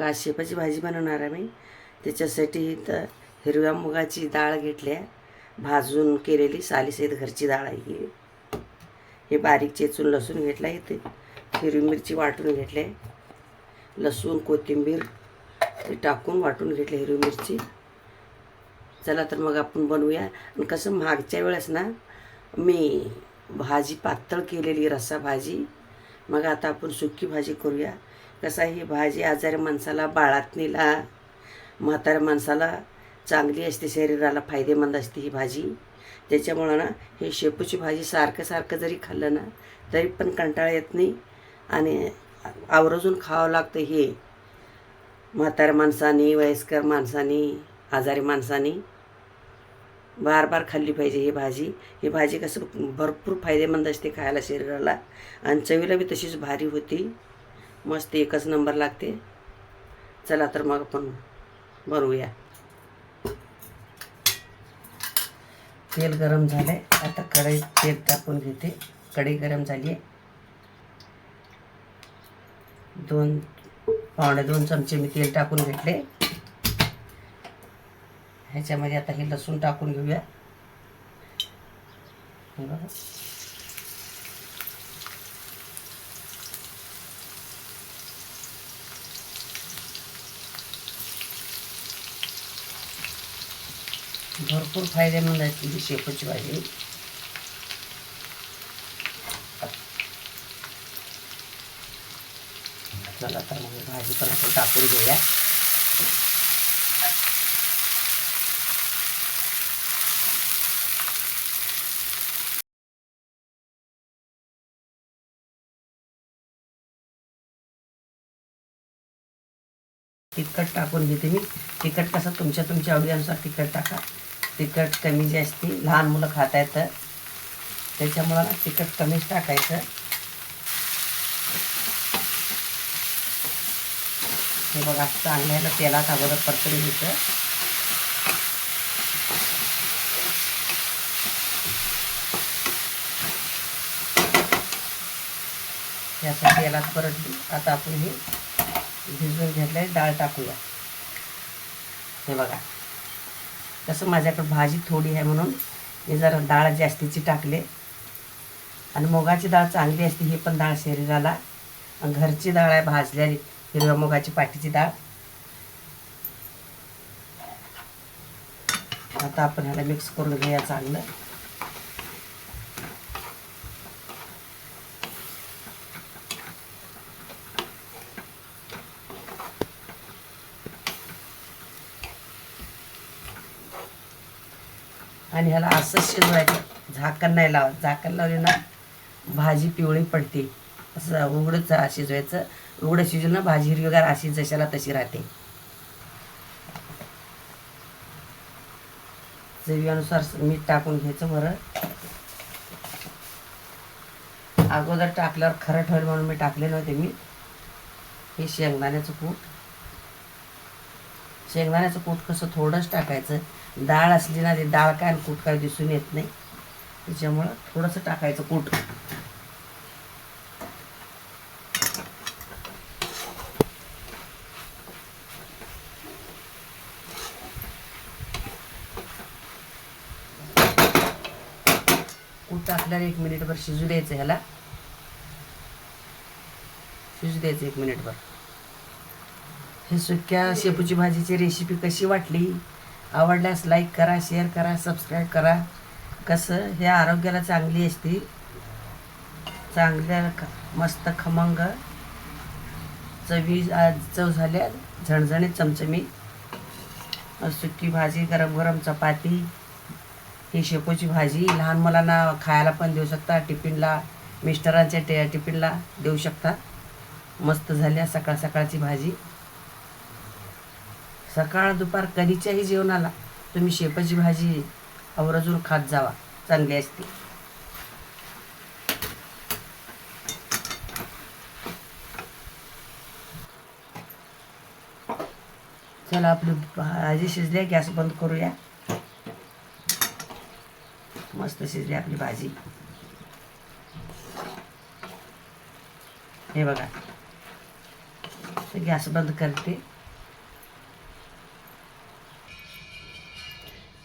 गाशेपाची शेपाची भाजी बनवणार आहे मी त्याच्यासाठी इथं हिरव्या मुगाची डाळ घेतली आहे. भाजून केलेली सालीसहित घरची डाळ आहे ही. हे बारीक चेचून लसूण घेतला इथे. हिरवी मिरची वाटून घेतली आहे. लसूण कोथिंबीर ते टाकून वाटून घेतले हिरवी मिरची. चला तर मग आपण बनवूया. आणि कसं मागच्या वेळेस ना मी भाजी पातळ केलेली रस्सा भाजी. मग आता आपण सुकी भाजी करूया. कसं आहे ही भाजी आजारी माणसाला बाळातनीला म्हाताऱ्या माणसाला चांगली असते शरीराला फायदेमंद असते ही भाजी. त्याच्यामुळं ना हे शेपूची भाजी सारखं सारखं जरी खाल्लं ना तरी पण कंटाळा येत नाही आणि आवर्जून खावं लागतं हे. म्हाताऱ्या माणसानी वयस्कर माणसानी आजारी माणसानी बार बार खाल्ली पाहिजे ही भाजी. ही भाजी कसं भरपूर फायदेमंद असते खायला शरीराला. आणि चवीला बी तशीच भारी होती. मस्त एकच नंबर लागते. चला तर मग आपण भरूया तेल गरम झालं आहे आता कढई तेल टाकून घेते. कढई गरम झाली आहे. दोन पावणे दोन चमचे मी तेल टाकून घेतले. ह्याच्यामध्ये आता हे लसूण टाकून घेऊया. बघा. भरपूर फायदेमंद आहे तुझी शेपूची भाजी. चला तर मग भाजी पण आपण टाकून घेऊया. तिखट टाकून घेते मी. तिखट कसं तुमच्या तुमच्या आवडीनुसार तिखट टाका. तिखट कमी जास्ती. लहान मुलं खाता येतं त्याच्यामुळं ना तिखट कमीच टाकायचं. हे बघा चांगलं ह्याला तेलात अगोदर परतून घ्यायचं. यासाठी तेलात परत आता आपण हे भिजवून घेतलंय. डाळ टाकूया. हे बघा. कसं माझ्याकडं भाजी थोडी आहे म्हणून मी जरा डाळ जास्तीची टाकले आणि मुगाची डाळ चांगली असते ही पण डाळ शरीराला. आणि घरची डाळ आहे भाजलेली हिरव्या मुगाची पाठीची डाळ. आता आपण ह्याला मिक्स करून घेऊया चांगलं. आणि ह्याला असंच शिजवायचं. झाकण नाही लावत. झाकण लावले ना भाजी पिवळी पडते. असं उघडंच शिजवायचं. उघडं शिजून ना भाजी हिरवीगार अशी जशाला तशी राहते. चवीनुसार मीठ टाकून घ्यायचं बरं अगोदर टाकल्यावर खरं ठेवलं म्हणून मी टाकले नव्हते मी हे शेंगदाण्याचं कूट. शेंगदाण्याचं कूट कसं थोडंच टाकायचं. डाळ असली ना ते डाळ काय आणि कूट काय दिसून येत नाही. त्याच्यामुळं थोडंसं टाकायचं कूट. कूट टाकल्यावर एक मिनिटभर शिजू द्यायचं ह्याला. शिजू द्यायचं एक मिनिटभर. हे सुक्या शेपूची भाजीची रेसिपी कशी वाटली? आवडल्यास लाईक करा शेअर करा सबस्क्राईब करा. कसं? हे आरोग्याला चांगली असते. चांगल्या ख- मस्त खमंग. चवी आज चव झाल्या. झणझणीत चमचमी. सुकी भाजी गरम गरम चपाती. ही शेपूची भाजी. लहान मुलांना खायला पण देऊ शकता. टिफिनला मिस्टरांच्या टे टिफिनला देऊ शकता. मस्त झाल्या सकाळ सकाळची भाजी. सकाळ दुपार कधीच्याही जेवणाला तुम्ही शेपाची भाजी आवर्जून खात जावा. चांगली असते. चला आपली भाजी शिजली गॅस बंद करूया. मस्त शिजली आपली भाजी. हे बघा. गॅस बंद करते.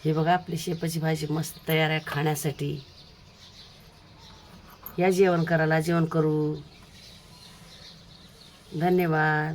हे बघा आपली शेपाची भाजी मस्त तयार आहे खाण्यासाठी. या जेवण करायला जेवण करू. धन्यवाद.